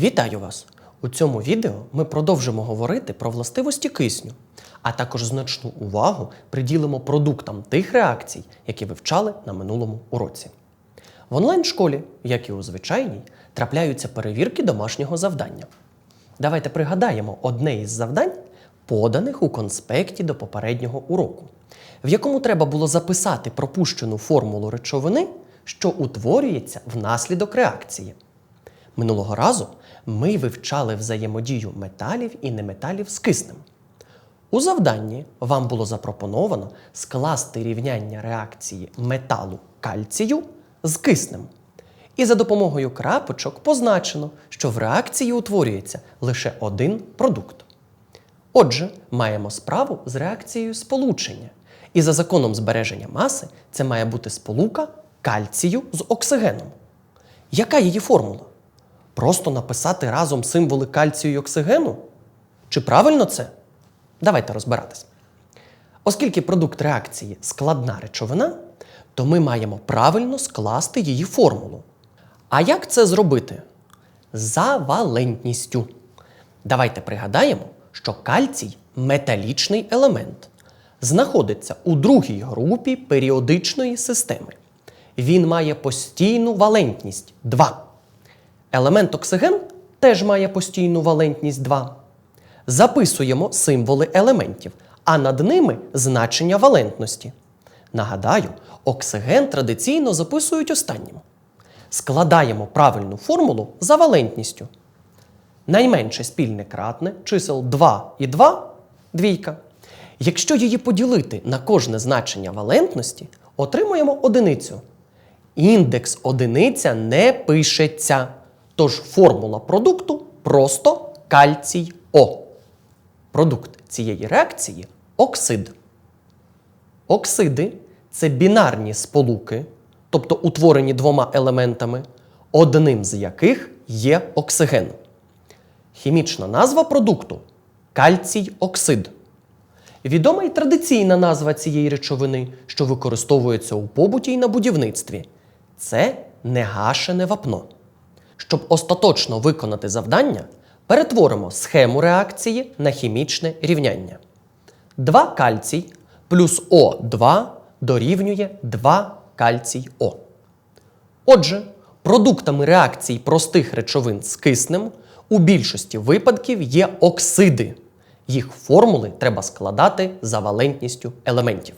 Вітаю вас! У цьому відео ми продовжимо говорити про властивості кисню, а також значну увагу приділимо продуктам тих реакцій, які вивчали на минулому уроці. В онлайн-школі, як і у звичайній, трапляються перевірки домашнього завдання. Давайте пригадаємо одне із завдань, поданих у конспекті до попереднього уроку, в якому треба було записати пропущену формулу речовини, що утворюється внаслідок реакції. Минулого разу ми вивчали взаємодію металів і неметалів з киснем. У завданні вам було запропоновано скласти рівняння реакції металу кальцію з киснем. І за допомогою крапочок позначено, що в реакції утворюється лише один продукт. Отже, маємо справу з реакцією сполучення. І за законом збереження маси це має бути сполука кальцію з оксигеном. Яка її формула? Просто написати разом символи кальцію і оксигену? Чи правильно це? Давайте розбиратись. Оскільки продукт реакції складна речовина, то ми маємо правильно скласти її формулу. А як це зробити? За валентністю. Давайте пригадаємо, що кальцій металічний елемент. Знаходиться у другій групі періодичної системи. Він має постійну валентність 2. Елемент оксиген теж має постійну валентність 2. Записуємо символи елементів, а над ними значення валентності. Нагадаю, оксиген традиційно записують останнім. Складаємо правильну формулу за валентністю. Найменше спільне кратне чисел 2 і 2 двійка. Якщо її поділити на кожне значення валентності, отримуємо одиницю. Індекс одиниця не пишеться. Тож формула продукту просто кальцій О. Продукт цієї реакції оксид. Оксиди це бінарні сполуки, тобто утворені двома елементами, одним з яких є оксиген. Хімічна назва продукту кальцій оксид. Відома й традиційна назва цієї речовини, що використовується у побуті й на будівництві. Це негашене вапно. Щоб остаточно виконати завдання, перетворимо схему реакції на хімічне рівняння. 2 кальцій плюс О2 дорівнює 2 кальцій О. Отже, продуктами реакцій простих речовин з киснем у більшості випадків є оксиди. Їх формули треба складати за валентністю елементів.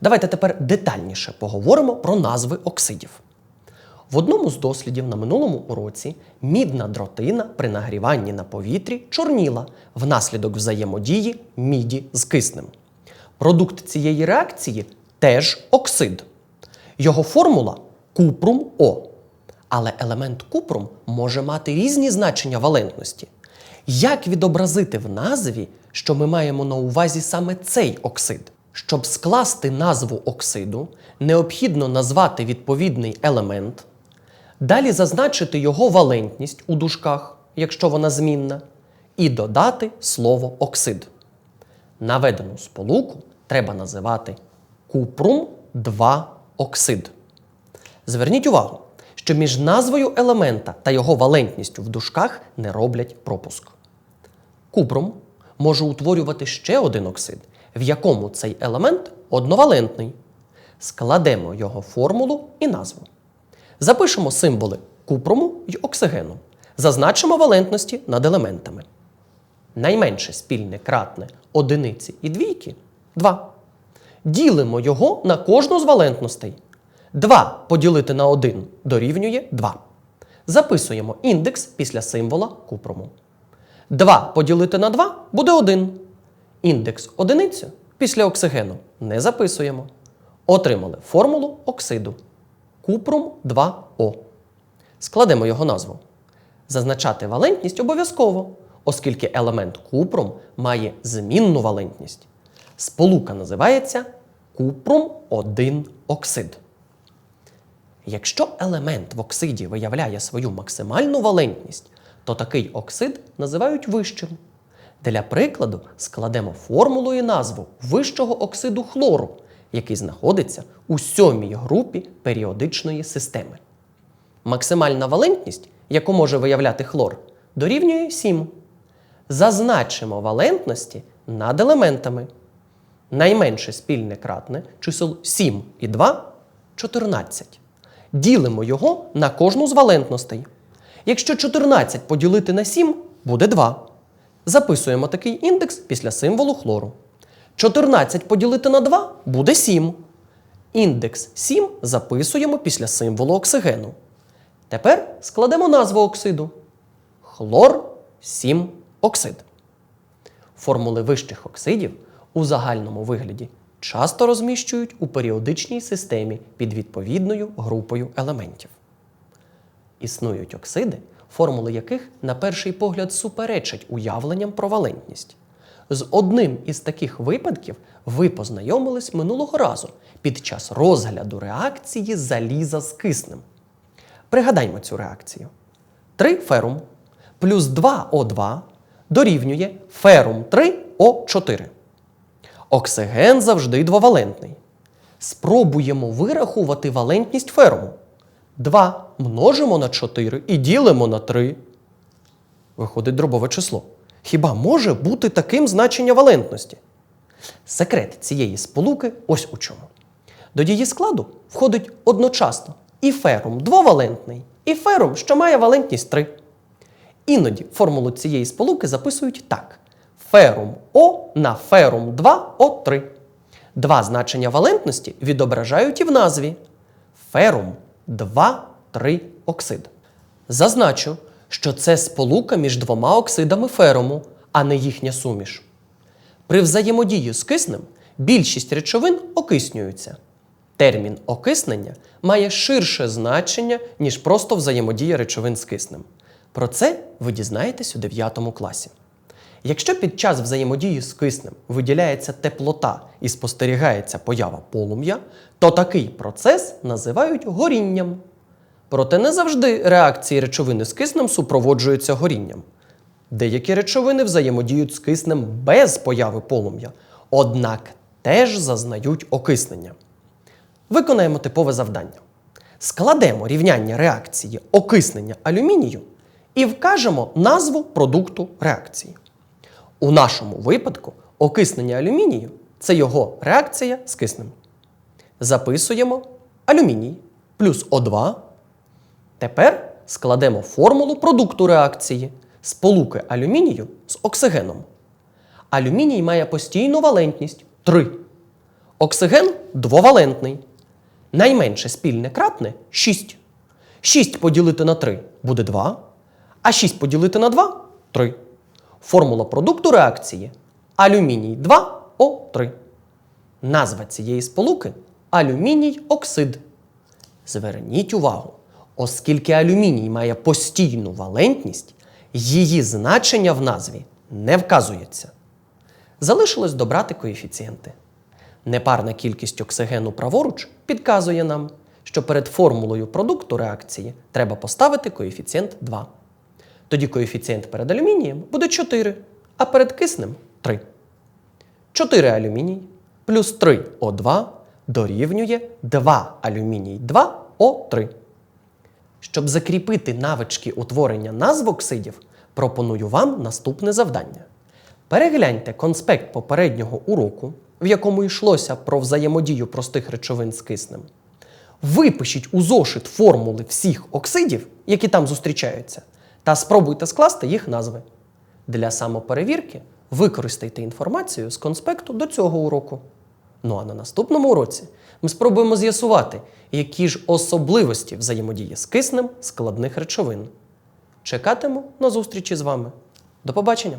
Давайте тепер детальніше поговоримо про назви оксидів. В одному з дослідів на минулому уроці мідна дротина при нагріванні на повітрі чорніла внаслідок взаємодії міді з киснем. Продукт цієї реакції теж оксид. Його формула купрум О. Але елемент купрум може мати різні значення валентності. Як відобразити в назві, що ми маємо на увазі саме цей оксид? Щоб скласти назву оксиду, необхідно назвати відповідний елемент. Далі зазначити його валентність у дужках, якщо вона змінна, і додати слово оксид. Наведену сполуку треба називати купрум 2 оксид. Зверніть увагу, що між назвою елемента та його валентністю в дужках не роблять пропуск. Купрум може утворювати ще один оксид, в якому цей елемент одновалентний. Складемо його формулу і назву. Запишемо символи купруму й оксигену. Зазначимо валентності над елементами. Найменше спільне кратне одиниці і двійки 2. Ділимо його на кожну з валентностей. 2 поділити на 1 дорівнює 2. Записуємо індекс після символа купруму. 2 поділити на 2 буде 1. Індекс одиницю після оксигену не записуємо. Отримали формулу оксиду купрум 2О. Складемо його назву. Зазначати валентність обов'язково, оскільки елемент купрум має змінну валентність. Сполука називається купрум 1 оксид. Якщо елемент в оксиді виявляє свою максимальну валентність, то такий оксид називають вищим. Для прикладу складемо формулу і назву вищого оксиду хлору, який знаходиться у сьомій групі періодичної системи. Максимальна валентність, яку може виявляти хлор, дорівнює 7. Зазначимо валентності над елементами. Найменше спільне кратне чисел 7 і 2 14. Ділимо його на кожну з валентностей. Якщо 14 поділити на 7, буде 2. Записуємо такий індекс після символу хлору. 14 поділити на 2 буде 7. Індекс 7 записуємо після символу оксигену. Тепер складемо назву оксиду. Хлор 7 оксид. Формули вищих оксидів у загальному вигляді часто розміщують у періодичній системі під відповідною групою елементів. Існують оксиди, формули яких на перший погляд суперечать уявленням про валентність. З одним із таких випадків ви познайомились минулого разу під час розгляду реакції заліза з киснем. Пригадаймо цю реакцію. 3 ферум плюс 2О2 дорівнює ферум 3О4. Оксиген завжди двовалентний. Спробуємо вирахувати валентність феруму. 2 множимо на 4 і ділимо на 3. Виходить дробове число. Хіба може бути таким значення валентності? Секрет цієї сполуки ось у чому. До її складу входить одночасно і ферум двовалентний, і ферум, що має валентність 3. Іноді формулу цієї сполуки записують так: ферум О на ферум 2О3. Два значення валентності відображають і в назві ферум 2,3 оксид. Зазначу, що це сполука між двома оксидами феруму, а не їхня суміш. При взаємодії з киснем більшість речовин окиснюються. Термін окиснення має ширше значення, ніж просто взаємодія речовин з киснем. Про це ви дізнаєтесь у 9 класі. Якщо під час взаємодії з киснем виділяється теплота і спостерігається поява полум'я, то такий процес називають горінням. Проте не завжди реакції речовини з киснем супроводжуються горінням. Деякі речовини взаємодіють з киснем без появи полум'я, однак теж зазнають окиснення. Виконаємо типове завдання. Складемо рівняння реакції окиснення алюмінію і вкажемо назву продукту реакції. У нашому випадку окиснення алюмінію це його реакція з киснем. Записуємо алюміній плюс О2. Тепер складемо формулу продукту реакції сполуки алюмінію з оксигеном. Алюміній має постійну валентність 3. Оксиген двовалентний. Найменше спільне кратне 6. 6 поділити на 3 буде 2. А 6 поділити на 2 3. Формула продукту реакції алюміній 2О3. Назва цієї сполуки алюміній оксид. Зверніть увагу, оскільки алюміній має постійну валентність, її значення в назві не вказується. Залишилось добрати коефіцієнти. Непарна кількість оксигену праворуч підказує нам, що перед формулою продукту реакції треба поставити коефіцієнт 2. Тоді коефіцієнт перед алюмінієм буде 4, а перед киснем 3. 4 алюміній плюс 3 О2 дорівнює 2 алюміній 2 О3. Щоб закріпити навички утворення назв оксидів, пропоную вам наступне завдання. Перегляньте конспект попереднього уроку, в якому йшлося про взаємодію простих речовин з киснем. Випишіть у зошит формули всіх оксидів, які там зустрічаються, та спробуйте скласти їх назви. Для самоперевірки використайте інформацію з конспекту до цього уроку. Ну а на наступному уроці ми спробуємо з'ясувати, які ж особливості взаємодії з киснем складних речовин. Чекатиму на зустрічі з вами. До побачення!